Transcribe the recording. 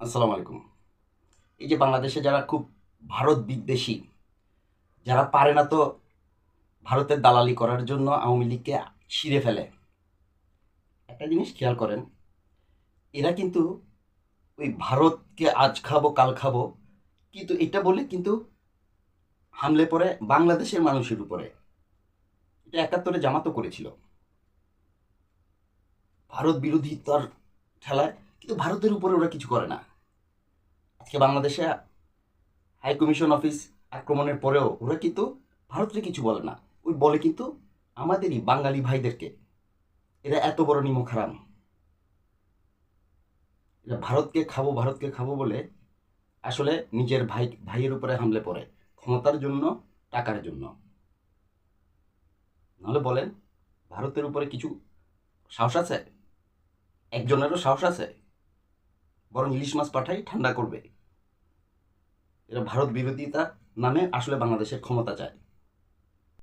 আসসালামু আলাইকুম। এই যে বাংলাদেশে যারা খুব ভারত বিদ্বেষী, যারা পারে না তো ভারতের দালালি করার জন্য আওয়ামী লীগকে ছিঁড়ে ফেলে। একটা জিনিস খেয়াল করেন, এরা কিন্তু ওই ভারতকে আজ খাব, কাল খাব, কিন্তু এটা বলে কিন্তু হামলে পড়ে বাংলাদেশের মানুষের উপরে। এটা একাত্তরে জামাতও করেছিল। ভারত বিরোধী তার ঠেলায় কিন্তু ভারতের উপরে ওরা কিছু করে না। আজকে বাংলাদেশে হাই কমিশন অফিস আক্রমণের পরেও ওরা কিন্তু ভারতকে কিছু বলে না। ওই বলে কিন্তু আমাদেরই বাঙালি ভাইদেরকে। এরা এত বড় নিমক হারাম এরা ভারতকে খাব ভারতকে খাব বলে আসলে নিজের ভাই, ভাইয়ের উপরে হামলে পড়ে, ক্ষমতার জন্য, টাকার জন্য। নাহলে বলেন, ভারতের উপরে কিছু সাহস আছে? একজনেরও সাহস আছে? বরং ইলিশ মাছ পাঠাই ঠান্ডা করবে। এটা ভারত বিরোধিতা নামে আসলে বাংলাদেশের ক্ষমতা চায়।